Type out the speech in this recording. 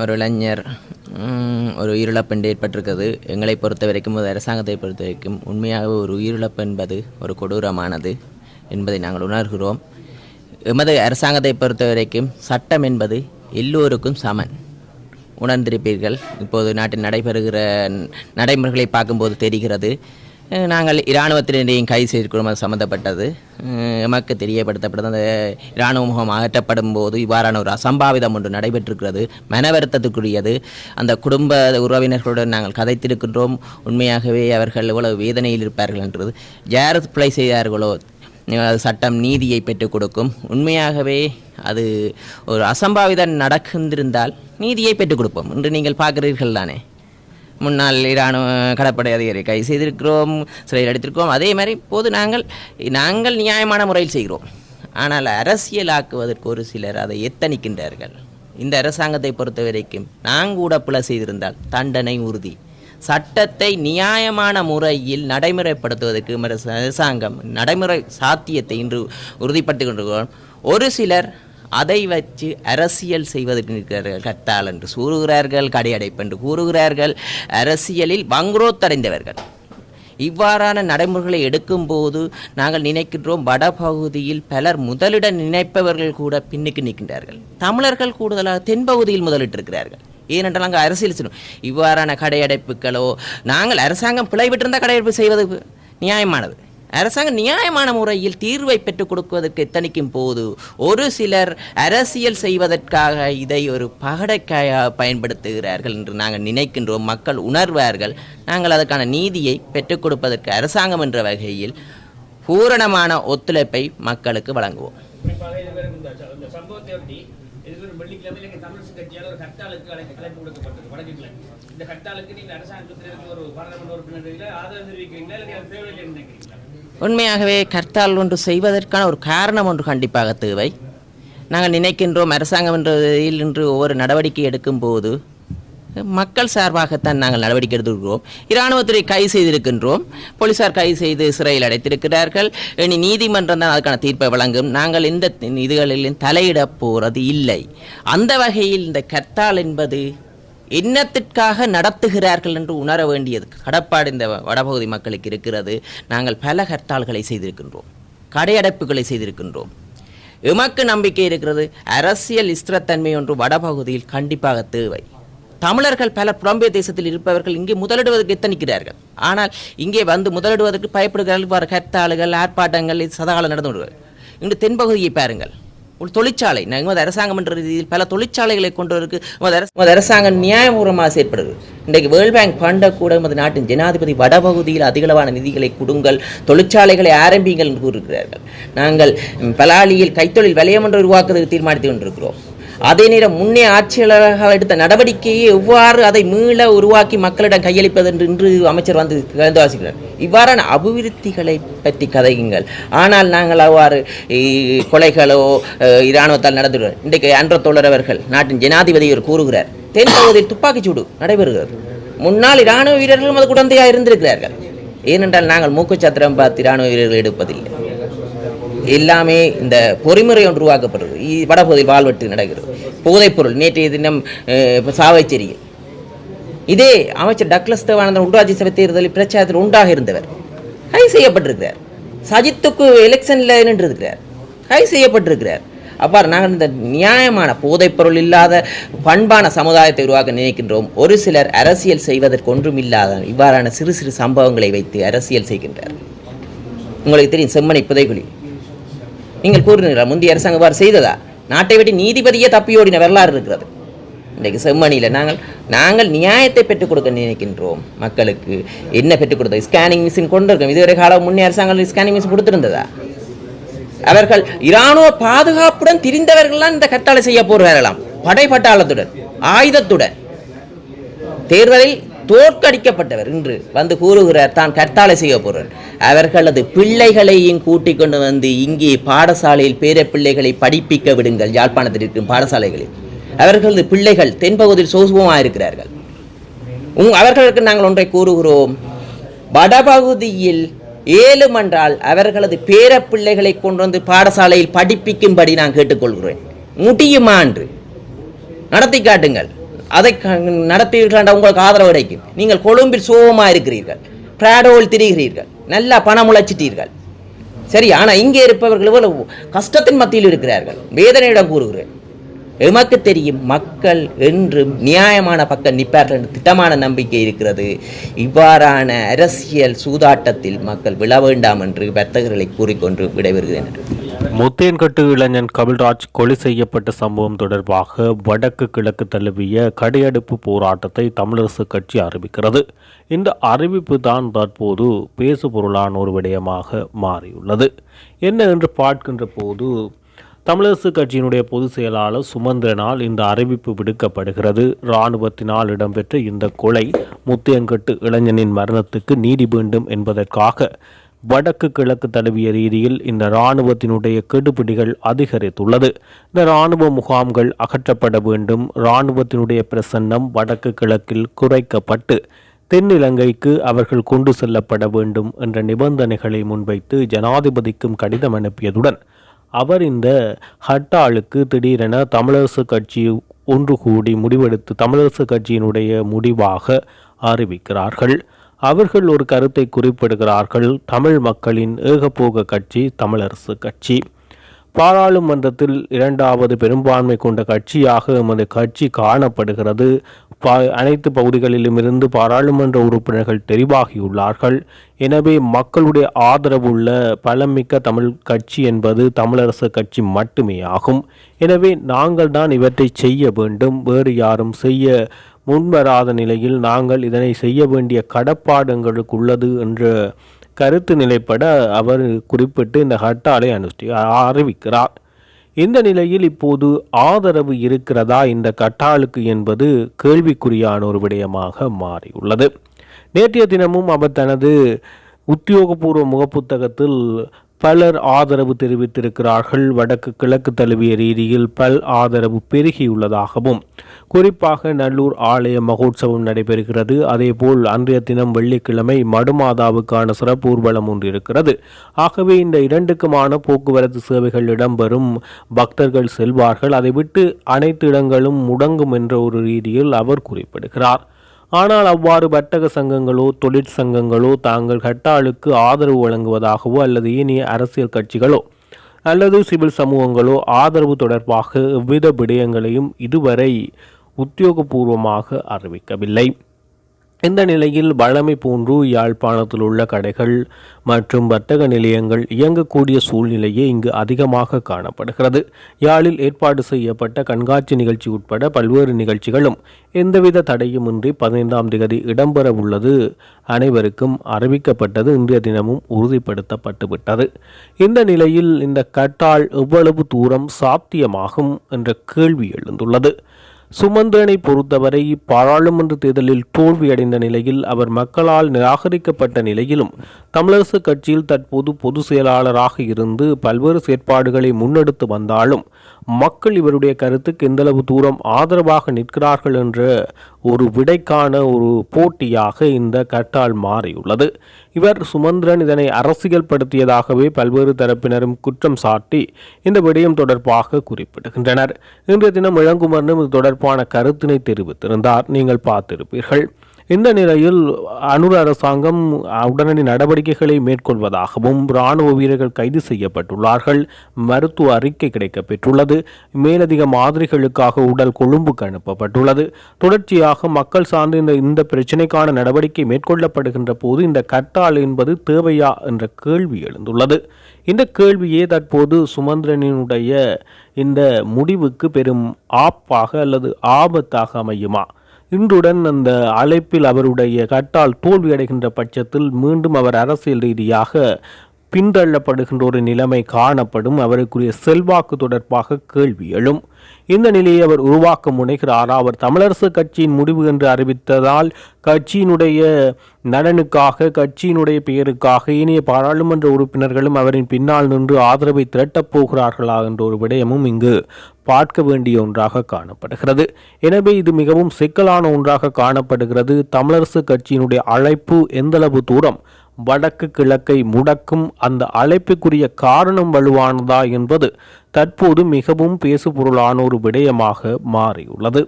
ஒரு இளைஞர் ஒரு உயிரிழப்பு ஏற்பட்டிருக்கிறது. எங்களை பொறுத்த வரைக்கும் ஒரு அரசாங்கத்தை பொறுத்த வரைக்கும் உண்மையாக ஒரு உயிரிழப்பு என்பது ஒரு கொடூரமானது என்பதை நாங்கள் உணர்கிறோம். எமது அரசாங்கத்தை பொறுத்த வரைக்கும் சட்டம் என்பது எல்லோருக்கும் சமன். உணர்ந்திருப்பீர்கள். இப்போது நாட்டில் நடைபெறுகிற நடைமுறைகளை பார்க்கும்போது தெரிகிறது. நாங்கள் இராணுவத்தினரையும் கைது செய்திருக்கிறோம் அது சம்மந்தப்பட்டது எமக்கு தெரியப்படுத்தப்பட்டது. அந்த இராணுவ முகம் அகற்றப்படும் போது இவ்வாறான ஒரு அசம்பாவிதம் ஒன்று நடைபெற்றிருக்கிறது. மன வருத்தத்துக்குரியது. அந்த குடும்ப உறவினர்களுடன் நாங்கள் கதைத்திருக்கின்றோம். உண்மையாகவே அவர்கள் எவ்வளவு வேதனையில் இருப்பார்கள் என்றது. யார் பிழை செய்தார்களோ அது சட்டம் நீதியை பெற்றுக் கொடுக்கும். உண்மையாகவே அது ஒரு அசம்பாவிதம் நடக்கின்றிருந்தால் நீதியை பெற்றுக் கொடுப்போம். இன்று நீங்கள் பார்க்கிறீர்கள் தானே முன்னாள் இராணுவ கடற்படை அதிகாரி கைது செய்திருக்கிறோம் சிறையில் அடித்திருக்கிறோம். அதே மாதிரி இப்போது நாங்கள் நாங்கள் நியாயமான முறையில் செய்கிறோம். ஆனால் அரசியலாக்குவதற்கு ஒரு சிலர் அதை எத்தனிக்கின்றார்கள் இந்த அரசாங்கத்தை பொறுத்த வரைக்கும் நாங்கூட பிழை செய்திருந்தால் தண்டனை உறுதி. சட்டத்தை நியாயமான முறையில் நடைமுறைப்படுத்துவதற்கு அரசாங்கம் நடைமுறை சாத்தியத்தை இன்று உறுதிப்பட்டு கொண்டிருக்கிறோம். ஒரு சிலர் அதை வச்சு அரசியல் செய்வதற்கு நிற்கிறார்கள் கத்தால் என்று கூறுகிறார்கள் கடையடைப்பு என்று கூறுகிறார்கள். அரசியலில் வங்குரோத்தடைந்தவர்கள். இவ்வாறான நடைமுறைகளை எடுக்கும்போது நாங்கள் நினைக்கின்றோம் வடபகுதியில் பலர் முதலிட நினைப்பவர்கள் கூட பின்னுக்கு நிற்கின்றார்கள். தமிழர்கள் கூடுதலாக தென்பகுதியில் முதலிட்டிருக்கிறார்கள். ஏனென்றால் நாங்கள் அரசியல் செய்யணும். இவ்வாறான கடையடைப்புகளோ நாங்கள் அரசாங்கம் பிழை விட்டிருந்தால் கடையடைப்பு செய்வது நியாயமானது. அரசாங்கம் நியாயமான முறையில் தீர்வை பெற்றுக் கொடுக்குவதற்கு எத்தனைக்கும் போது ஒரு சிலர் அரசியல் செய்வதற்காக இதை ஒரு பகடைக்காயாக பயன்படுத்துகிறார்கள் என்று நாங்கள் நினைக்கின்றோம். மக்கள் உணர்வார்கள். நாங்கள் அதற்கான நீதியை பெற்றுக் கொடுப்பதற்கு அரசாங்கம் என்ற வகையில் பூரணமான ஒத்துழைப்பை மக்களுக்கு வழங்குவோம். இந்த ச- நீங்கள் அரசாங்கத்தில் ஒரு பாராளுமன்ற உறுப்பினர் ஆதரவு தெரிவிக்கிறீங்களா? இல்லை அது தேவையில்லை நினைக்கிறீங்களா உண்மையாகவே கர்த்தால் ஒன்று செய்வதற்கான ஒரு காரணம் ஒன்று கண்டிப்பாக தேவை. நாங்கள் நினைக்கின்றோம் அரசாங்கம் என்றதில் இன்று ஒவ்வொரு நடவடிக்கை எடுக்கும்போது மக்கள் சார்பாகத்தான் நாங்கள் நடவடிக்கை எடுத்துக்கிறோம் இராணுவத்துறை கைது செய்திருக்கின்றோம். போலீசார் கைது செய்து சிறையில் அடைத்திருக்கிறார்கள். இனி நீதிமன்றம் தான் அதுக்கான தீர்ப்பை வழங்கும். நாங்கள் இந்த இதுகளிலும் தலையிட போகிறது இல்லை. அந்த வகையில் இந்த கர்த்தால் என்பது என்னத்திற்காக நடத்துகிறார்கள் என்று உணர வேண்டியது கடப்பாடு இந்த வடபகுதி மக்களுக்கு இருக்கிறது. நாங்கள் பல ஹர்த்தால்களை செய்திருக்கின்றோம். கடையடைப்புகளை செய்திருக்கின்றோம். எமக்கு நம்பிக்கை இருக்கிறது. அரசியல் ஸ்திரத்தன்மை ஒன்று வடபகுதியில் கண்டிப்பாக தேவை. தமிழர்கள் பல புலம்பிய தேசத்தில் இருப்பவர்கள் இங்கே முதலிடுவதற்கு எத்தனிக்கிறார்கள். ஆனால் இங்கே வந்து முதலிடுவதற்கு பயப்படுகிறார்கள். கர்த்தாளுகள் ஆர்ப்பாட்டங்கள் இது சதாகாலம் நடந்து கொண்டு இன்று தென்பகுதியை பாருங்கள். ஒரு தொழிற்சாலை. நமது அரசாங்கம் என்ற ரீதியில் பல தொழிற்சாலைகளை கொண்டு வரக்கு எமது அரசாங்கம் நியாயபூர்வமாக செயற்படுது. இன்றைக்கு வேர்ல்ட் பேங்க் ஃபண்டை கூட எமது நாட்டின் ஜனாதிபதி வடபகுதியில் அதிகளவான நிதிகளை கொடுங்கள் தொழிற்சாலைகளை ஆரம்பிங்கள் என்று கூறுகிறார்கள் நாங்கள் பலாலியில் கைத்தொழில் வலயம் ஒன்று உருவாக்குவதற்கு தீர்மானித்துக் கொண்டிருக்கிறோம். அதே நேரம் முன்னே ஆட்சியாளர்கள் எடுத்த நடவடிக்கையை எவ்வாறு அதை மீள உருவாக்கி மக்களிடம் கையளிப்பது என்று இன்று அமைச்சர் வந்து கலந்து வாசிக்கிறார் இவ்வாறான அபிவிருத்திகளை பற்றி கதையுங்கள். ஆனால் நாங்கள் அவ்வாறு கொலைகளோ இராணுவத்தால் நடந்துள்ளோம் இன்றைக்கு அன்ற தோழரவர்கள் நாட்டின் ஜனாதிபதியர் கூறுகிறார். தென்பகுதியில் துப்பாக்கிச் சூடு நடைபெறுகிறது. முன்னாள் இராணுவ வீரர்களும் அது குழந்தையாக இருந்திருக்கிறார்கள். ஏனென்றால் நாங்கள் மூக்குச்சத்திரம் பார்த்து இராணுவ வீரர்கள் எடுப்பதில்லை. எல்லாமே இந்த பொறிமுறை ஒன்று உருவாக்கப்படுறது வடபகுதியில் வாழ்வெட்டு நடக்கிறது. போதைப்பொருள் நேற்றைய தினம் சாவைச்சேரியில் இதே அமைச்சர் டக்ளஸ் தேவானந்தன் உள்ளாட்சி சபை தேர்தலில் பிரச்சாரத்தில் உண்டாக இருந்தவர். கை செய்யப்பட்டிருக்கிறார். சஜித்துக்கு எலெக்ஷனில் நின்றிருக்கிறார். கை செய்யப்பட்டிருக்கிறார். அவ்வாறு நாங்கள் இந்த நியாயமான போதைப்பொருள் இல்லாத பண்பான சமுதாயத்தை உருவாக்க நினைக்கின்றோம். ஒரு சிலர் அரசியல் செய்வதற்கு ஒன்றுமில்லாத இவ்வாறான சிறு சிறு சம்பவங்களை வைத்து அரசியல் செய்கின்றார். உங்களுக்கு தெரியும் செம்மணி புதைகுழி. நீங்கள் கூறுனீர்களா முந்தைய அரசாங்கம் இவ்வாறு செய்ததா? நாட்டை விட்டு நீதிபதியே தப்பியோடின வரலாறு இருக்கிறது. இன்றைக்கு செம்மணியில் நாங்கள் நாங்கள் நியாயத்தை பெற்றுக் கொடுக்க நினைக்கின்றோம். மக்களுக்கு என்ன பெற்றுக் கொடுத்தது? ஸ்கேனிங் மிஷின் கொண்டு இருக்கோம் இதுவரை காலம் முன்னே அரசாங்கம் ஸ்கேனிங் மிஷின் கொடுத்துருந்ததா? அவர்கள் இராணுவ பாதுகாப்புடன் திரிந்தவர்கள்லாம் இந்த கட்டாளை செய்ய போகிறார்களாம். படை பட்டாளத்துடன் ஆயுதத்துடன். தேர்தலில் தோற்கடிக்கப்பட்டவர் என்று வந்து கூறுகிறார் தான் கர்த்தாலை செய்ய போகிறார் அவர்களது பிள்ளைகளையும் கூட்டிக் கொண்டு வந்து இங்கே பாடசாலையில் பேர பிள்ளைகளை படிப்பிக்க விடுங்கள் யாழ்ப்பாணத்தில் இருக்கும் பாடசாலைகளில். அவர்களது பிள்ளைகள் தென்பகுதியில் சோசுவமாக இருக்கிறார்கள். உங் அவர்களுக்கு நாங்கள் ஒன்றை கூறுகிறோம். வடபகுதியில் ஏலும் என்றால் அவர்களது பேர பிள்ளைகளை கொண்டு வந்து பாடசாலையில் படிப்பிக்கும்படி நான் கேட்டுக்கொள்கிறேன். முடியுமா என்று நடத்தி காட்டுங்கள். அதை க- உங்களுக்கு ஆதரவு கிடைக்கும். நீங்கள் கொழும்பில் சோகமாக இருக்கிறீர்கள். பிராடோவில் திரிகிறீர்கள். நல்லா பணம் உழைச்சிட்டீர்கள் சரி ஆனால் இங்கே இருப்பவர்கள் இவ்வளவு கஷ்டத்தின் மத்தியில் இருக்கிறார்கள். வேதனையிடம் கூறுகிறேன். எமக்கு தெரியும் மக்கள் என்றும் நியாயமான பக்கம் நிற்பார்கள் என்று திட்டமான நம்பிக்கை இருக்கிறது. இவ்வாறான அரசியல் சூதாட்டத்தில் மக்கள் விழ வேண்டாம் என்று வர்த்தகர்களை கூறிக்கொண்டு விடைபெறுகிறேன். முத்தேன்கட்டு இளைஞன் கபில்ராஜ் கொலை செய்யப்பட்ட சம்பவம் தொடர்பாக வடக்கு கிழக்கு தழுவிய கடையெடுப்பு போராட்டத்தை தமிழரசு கட்சி அறிவிக்கிறது. இந்த அறிவிப்பு தான் தற்போது பேசுபொருளான ஒரு விடயமாக மாறியுள்ளது. என்ன என்று பார்க்கின்ற போது தமிழரசு கட்சியினுடைய பொதுச் செயலாளர் சுமந்திரனால் இந்த அறிவிப்பு விடுக்கப்படுகிறது. இராணுவத்தினால் இடம்பெற்ற இந்த கொலை முத்தையன்கட்டு இளைஞனின் மரணத்துக்கு நீதி வேண்டும் என்பதற்காக வடக்கு கிழக்கு தழுவிய ரீதியில் இந்த இராணுவத்தினுடைய கெடுபிடிகள் அதிகரித்துள்ளது. இந்த இராணுவ முகாம்கள் அகற்றப்பட வேண்டும். இராணுவத்தினுடைய பிரசன்னம் வடக்கு கிழக்கில் குறைக்கப்பட்டு தென்னிலங்கைக்கு அவர்கள் கொண்டு செல்லப்பட வேண்டும் என்ற நிபந்தனைகளை முன்வைத்து ஜனாதிபதிக்கும் கடிதம் அனுப்பியதுடன் அவர் இந்த ஹட்டாளுக்கு திடீரென தமிழரசு கட்சி ஒன்று கூடி முடிவெடுத்து தமிழரசு கட்சியினுடைய முடிவாக அறிவிக்கிறார்கள். அவர்கள் ஒரு கருத்தை குறிப்பிடுகிறார்கள். தமிழ் மக்களின் ஏகபோக கட்சி தமிழரசு கட்சி. பாராளுமன்றத்தில் இரண்டாவது பெரும்பான்மை கொண்ட கட்சியாக எமது கட்சி காணப்படுகிறது. பா அனைத்து பகுதிகளிலும் இருந்து பாராளுமன்ற உறுப்பினர்கள் தெரிவாகியுள்ளார்கள். எனவே மக்களுடைய ஆதரவுள்ள பலமிக்க தமிழ் கட்சி என்பது தமிழரசு கட்சி மட்டுமே ஆகும் எனவே நாங்கள் தான் இவற்றை செய்ய வேண்டும். வேறு யாரும் செய்ய முன்வராத நிலையில் நாங்கள் இதனை செய்ய வேண்டிய கடப்பாடுங்களுக்கு உள்ளது என்ற கருத்து நிலைப்பட அவர் குறிப்பிட்டு இந்த ஹட்டாலை அனுஷ்டி அறிவிக்கிறார். இந்த நிலையில் இப்போது ஆதரவு இருக்கிறதா? இந்த கட்டாளுக்கு என்பது கேள்விக்குறியான ஒரு விடயமாக மாறியுள்ளது. நேற்றைய தினமும் அவர் தனது உத்தியோகபூர்வ முகப்புத்தகத்தில் பலர் ஆதரவு தெரிவித்திருக்கிறார்கள். வடக்கு கிழக்கு தழுவிய ரீதியில் பல் ஆதரவு பெருகியுள்ளதாகவும் குறிப்பாக நல்லூர் ஆலய மகோத்சவம் நடைபெறுகிறது. அதேபோல் அன்றைய தினம் வெள்ளிக்கிழமை மடுமாதாவுக்கான சிறப்பு ஊர்வலம் ஒன்று இருக்கிறது. ஆகவே இந்த இரண்டுக்குமான போக்குவரத்து சேவைகள் இடம்பெறும். பக்தர்கள் செல்வார்கள். அதை விட்டு அனைத்து இடங்களும் முடங்கும் என்ற ஒரு ரீதியில் அவர் குறிப்பிடுகிறார். ஆனால் அவ்வாறு வர்த்தக சங்கங்களோ தொழிற்சங்கங்களோ தாங்கள் ஹட்டாலுக்கு ஆதரவு வழங்குவதாகவோ அல்லது ஏனைய அரசியல் கட்சிகளோ அல்லது சிவில் சமூகங்களோ ஆதரவு தொடர்பாக எவ்வித விடயங்களையும் இதுவரை உத்தியோகபூர்வமாக அறிவிக்கவில்லை. இந்த நிலையில் வழமை போன்று யாழ்ப்பாணத்தில் உள்ள கடைகள் மற்றும் வர்த்தக நிலையங்கள் இயங்கக்கூடிய சூழ்நிலையே இங்கு அதிகமாக காணப்படுகிறது. யாழில் ஏற்பாடு செய்யப்பட்ட கண்காட்சி நிகழ்ச்சி உட்பட பல்வேறு நிகழ்ச்சிகளும் எந்தவித தடையுமின்றி பதினைந்தாம் திகதி இடம்பெற உள்ளது. அனைவருக்கும் அறிவிக்கப்பட்டது இன்றைய தினமும் உறுதிப்படுத்தப்பட்டுவிட்டது. இந்த நிலையில் இந்த கட்டால் எவ்வளவு தூரம் சாத்தியமாகும் என்ற கேள்வி எழுந்துள்ளது. சுமந்திரனை பொறுத்தவரை பாராளுமன்ற தேர்தலில் தோல்வியடைந்த நிலையில் அவர் மக்களால் நிராகரிக்கப்பட்ட நிலையிலும் தமிழரசு கட்சியில் தற்போது பொதுச் செயலாளராக இருந்து பல்வேறு செயற்பாடுகளை முன்னெடுத்து வந்தாலும் மக்கள் இவருடைய கருத்துக்கு எந்தளவு தூரம் ஆதரவாக நிற்கிறார்கள் என்ற ஒரு விடைக்கான ஒரு போட்டியாக இந்த கட்டால் மாறியுள்ளது. இவர் சுமந்திரன் இதனை அரசியல் படுத்தியதாகவே பல்வேறு தரப்பினரும் குற்றம் சாட்டி இந்த விடயம் தொடர்பாக குறிப்பிடுகின்றனர். இன்றைய தினம் இளங்குமரனும் இது தொடர்பான கருத்தினை தெரிவித்திருந்தார். நீங்கள் பார்த்திருப்பீர்கள். இந்த நிலையில் அனுர் அரசாங்கம் உடனடி நடவடிக்கைகளை மேற்கொள்வதாகவும் இராணுவ வீரர்கள் கைது செய்யப்பட்டுள்ளார்கள். மருத்துவ அறிக்கை கிடைக்கப்பெற்றுள்ளது. மேலதிக மாதிரிகளுக்காக உடல் கொழும்புக்கு அனுப்பப்பட்டுள்ளது. தொடர்ச்சியாக மக்கள் சார்ந்து இந்த இந்த பிரச்சினைக்கான நடவடிக்கை மேற்கொள்ளப்படுகின்ற போது இந்த கட்டால் என்பது தேவையா என்ற கேள்வி எழுந்துள்ளது. இந்த கேள்வியே தற்போது சுமந்திரனினுடைய இந்த முடிவுக்கு பெரும் ஆப்பாக அல்லது ஆபத்தாக அமையுமா? இன்றுடன் அந்த அழைப்பில் அவருடைய கட்டால் தோல்வியடைகின்ற பட்சத்தில் மீண்டும் அவர் அரசியல் ரீதியாக பின்தள்ளப்படுகின்ற ஒரு நிலைமை காணப்படும். அவருக்குரிய செல்வாக்கு தொடர்பாக கேள்வி எழும். இந்த நிலையை அவர் உருவாக்க முனைகிறாரா? அவர் தமிழரசு கட்சியின் முடிவு என்று அறிவித்ததால் கட்சியினுடைய நலனுக்காக கட்சியினுடைய பெயருக்காக இனிய பாராளுமன்ற உறுப்பினர்களும் அவரின் பின்னால் நின்று ஆதரவை திரட்டப் போகிறார்களா என்ற ஒரு விடயமும் இங்கு பார்க்க வேண்டிய ஒன்றாக காணப்படுகிறது. எனவே இது மிகவும் சிக்கலான ஒன்றாக காணப்படுகிறது. தமிழரசு கட்சியினுடைய அழைப்பு எந்தளவு தூரம் வடக்கு கிழக்கை முடக்கும் அந்த அழைப்புக்குரிய காரணம் வலுவானதா என்பது தற்போது மிகவும் பேசுபொருளான ஒரு விடயமாக மாறியுள்ளது.